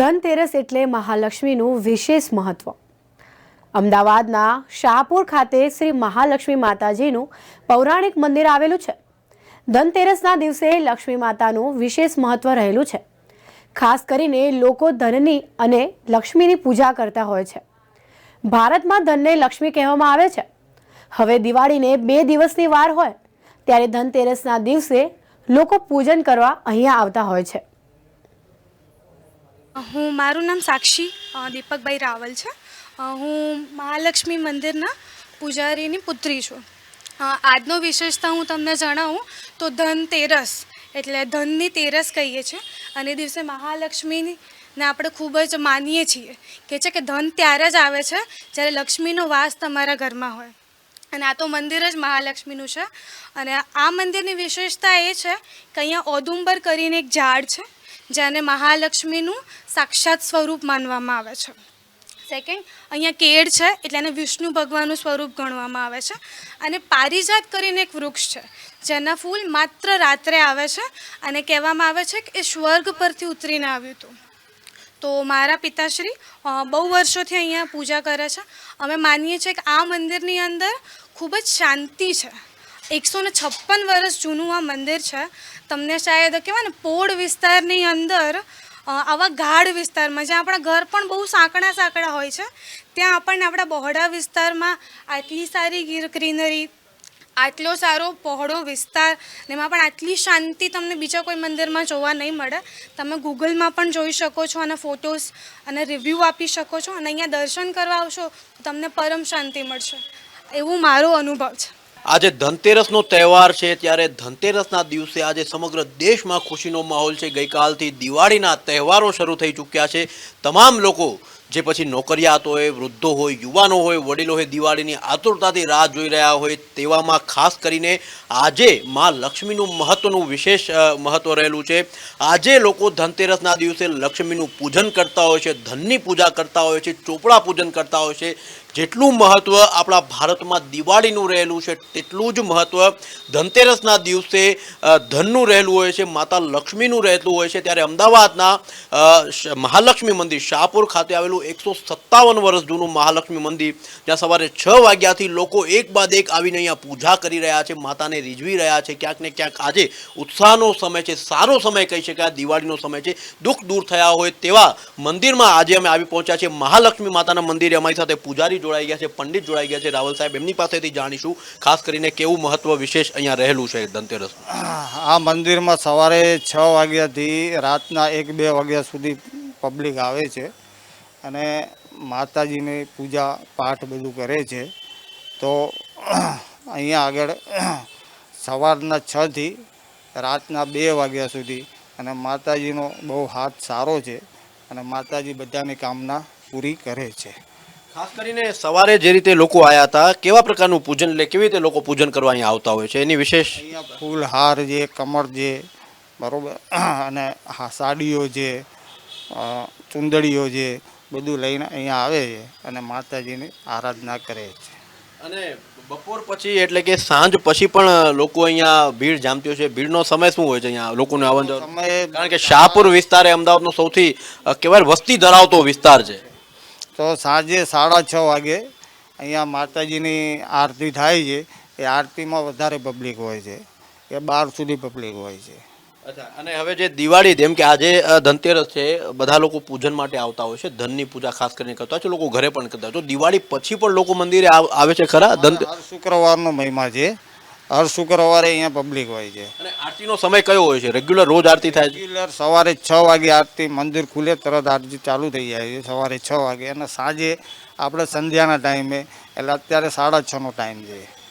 ધનતેરસ એટલે મહાલક્ષ્મીનું વિશેષ મહત્વ. અમદાવાદના શાહપુર ખાતે શ્રી મહાલક્ષ્મી માતાજીનું પૌરાણિક મંદિર આવેલું છે. ધનતેરસના દિવસે લક્ષ્મી માતાનું વિશેષ મહત્વ રહેલું છે. ખાસ કરીને લોકો ધનની અને લક્ષ્મીની પૂજા કરતા હોય છે. ભારતમાં ધનને લક્ષ્મી કહેવામાં આવે છે. હવે દિવાળીને બે દિવસની વાર હોય, ત્યારે ધનતેરસના દિવસે લોકો પૂજન કરવા અહીંયા આવતા હોય છે. હું, મારું નામ સાક્ષી દીપકભાઈ રાવલ છે. હું મહાલક્ષ્મી મંદિરના પૂજારીની પુત્રી છું. આજનો વિશેષતા હું તમને જણાવું તો ધનતેરસ એટલે ધનની તેરસ કહીએ છીએ અને દિવસે મહાલક્ષ્મીની ને આપણે ખૂબ જ માનીએ છીએ કે છે કે ધન ત્યારે જ આવે છે જ્યારે લક્ષ્મીનો વાસ તમારા ઘરમાં હોય. અને આ તો મંદિર જ મહાલક્ષ્મીનું છે. અને આ મંદિરની વિશેષતા એ છે કે અહીંયા ઓદુંબર કરીને એક ઝાડ છે. જેને મહાલક્ષ્મીનું સાક્ષાત સ્વરૂપ માનવામાં આવે છે. સેકન્ડ અહીંયા કેળ છે, એટલે એને વિષ્ણુ ભગવાનનું સ્વરૂપ ગણવામાં આવે છે. અને પારિજાત કરીને એક વૃક્ષ છે, જેના ફૂલ માત્ર રાત્રે આવે છે અને કહેવામાં આવે છે કે એ સ્વર્ગ પરથી ઉતરીને આવ્યું હતું. તો મારા પિતાશ્રી બહુ વર્ષોથી અહીંયા પૂજા કરે છે. અમે માનીએ છીએ કે આ મંદિરની અંદર ખૂબ જ શાંતિ છે. એકસો ને છપ્પન વર્ષ જૂનું આ મંદિર છે. તમને શાયદ કહેવાય ને, પોળ વિસ્તારની અંદર આવા ગાઢ વિસ્તારમાં, જ્યાં આપણા ઘર પણ બહુ સાંકડા સાંકડા હોય છે, ત્યાં આપણને આપણા બહોળા વિસ્તારમાં આટલી સારી ગીર ગ્રીનરી, આટલો સારો પહોળો વિસ્તાર, ને એમાં પણ આટલી શાંતિ તમને બીજા કોઈ મંદિરમાં જોવા નહીં મળે. તમે ગૂગલમાં પણ જોઈ શકો છો અને ફોટોસ અને રિવ્યૂ આપી શકો છો અને અહીંયા દર્શન કરવા આવશો તો તમને પરમ શાંતિ મળશે. એવું મારો અનુભવ છે. આજે ધનતેરસનો તહેવાર છે, ત્યારે ધનતેરસના દિવસે આજે સમગ્ર દેશમાં ખુશીનો માહોલ છે. ગઈકાલથી દિવાળીના તહેવારો શરૂ થઈ ચૂક્યા છે. તમામ લોકો, જે પછી નોકરિયાત હોય, વૃદ્ધો હોય, યુવાનો હોય, વડીલો હોય, દિવાળીની આતુરતાથી રાહ જોઈ રહ્યા હોય, તેવામાં ખાસ કરીને આજે માં લક્ષ્મીનું મહત્ત્વનું વિશેષ મહત્ત્વ રહેલું છે. આજે લોકો ધનતેરસના દિવસે લક્ષ્મીનું પૂજન કરતા હોય છે, ધનની પૂજા કરતા હોય છે, ચોપડા પૂજન કરતા હોય છે. જેટલું મહત્વ આપણા ભારતમાં દિવાળીનું રહેલું છે, તેટલું જ મહત્વ ધનતેરસના દિવસે ધનનું રહેલું હોય છે, માતા લક્ષ્મીનું રહેતું હોય છે. ત્યારે અમદાવાદના મહાલક્ષ્મી મંદિર, શાહપુર ખાતે આવેલું એકસો સત્તાવન વર્ષ જૂનું મહાલક્ષ્મી મંદિર, જ્યાં સવારે છ વાગ્યાથી લોકો એક બાદ એક આવીને અહીંયા પૂજા કરી રહ્યા છે, માતાને રીઝવી રહ્યા છે. ક્યાંક ને ક્યાંક આજે ઉત્સાહનો સમય છે, સારો સમય કહી શકાય, દિવાળીનો સમય છે. દુઃખ દૂર થયા હોય તેવા મંદિરમાં આજે અમે આવી પહોંચ્યા છીએ. મહાલક્ષ્મી માતાના મંદિરે અમારી સાથે પૂજારી જોડાઈ ગયા છે, પંડિત જોડાઈ ગયા છે. રાવલ સાહેબ, એમની પાસેથી જાણીશું, ખાસ કરીને કેવું મહત્વ વિશેષ અહીંયા રહેલું છે ધનતેરસ. આ મંદિરમાં સવારે છ વાગ્યાથી રાતના એક બે વાગ્યા સુધી પબ્લિક આવે છે અને માતાજીની પૂજા પાઠ બધું કરે છે. તો અહીંયા આગળ સવારના છથી રાતના બે વાગ્યા સુધી અને માતાજીનો બહુ હાથ સારો છે અને માતાજી બધાની કામના પૂરી કરે છે. ખાસ કરીને સવારે જે રીતે લોકો આવ્યા હતા કેવા પ્રકારનું પૂજન એટલે કેવી રીતે લોકો પૂજન કરવા અહીંયા આવતા હોય છે? એની વિશેષ અહીંયા ફૂલ હાર છે કમર છે બરોબર? અને સાડીઓ છે ચુંદડીઓ છે બધું લઈને અહીંયા આવે છે અને માતાજીની આરાધના કરે છે. અને બપોર પછી એટલે કે સાંજ પછી પણ લોકો અહીંયા ભીડ જામતી હોય છે. ભીડનો સમય શું હોય છે અહીંયા લોકોને આવન કારણ કે શાહપુર વિસ્તાર એ અમદાવાદનો સૌથી કહેવાય વસ્તી ધરાવતો વિસ્તાર છે. તો સાંજે સાડા છ વાગે અહીંયા માતાજીની આરતી થાય છે. એ આરતીમાં વધારે પબ્લિક હોય છે. એ બાર સુધી પબ્લિક હોય છે. અચ્છા અને હવે જે દિવાળી જેમ કે આજે ધનતેરસ છે બધા લોકો પૂજન માટે આવતા હોય છે. ધનની પૂજા ખાસ કરીને કરતા હોય છે. લોકો ઘરે પણ કરતા હોય તો દિવાળી પછી પણ લોકો મંદિરે આવે છે ખરા? ધન શુક્રવારનો મહિમા છે. હર શુક્રવારે અહીંયા પબ્લિક હોય છે. અને આરતીનો સમય કયો હોય છે? રેગ્યુલર રોજ આરતી થાય છે? રેગ્યુલર સવારે છ વાગે આરતી મંદિર ખુલે તરત આરતી ચાલુ થઈ જાય છે સવારે છ વાગે. અને સાંજે આપણે સંધ્યાના ટાઈમે એટલે અત્યારે સાડા છનો ટાઈમ છે.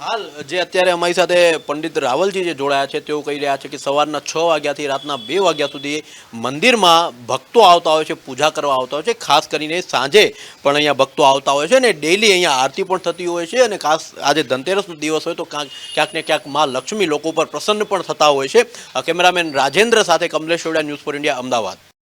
હાલ જે અત્યારે અમારી સાથે પંડિત રાવલજી જે જોડાયા છે, તેઓ કહી રહ્યા છે કે સવારના છ વાગ્યાથી રાતના બે વાગ્યા સુધી મંદિરમાં ભક્તો આવતા હોય છે, પૂજા કરવા આવતા હોય છે, ખાસ કરીને સાંજે પણ અહીંયા ભક્તો આવતા હોય છે અને ડેલી અહીંયા આરતી પણ થતી હોય છે અને ખાસ આજે ધનતેરસનો દિવસ હોય તો ક્યાંક ક્યાંક ને ક્યાંકમાં લક્ષ્મી લોકો પર પ્રસન્ન પણ થતા હોય છે. કેમેરામેન રાજેન્દ્ર સાથે Kamlesh news for India, Ahmedabad.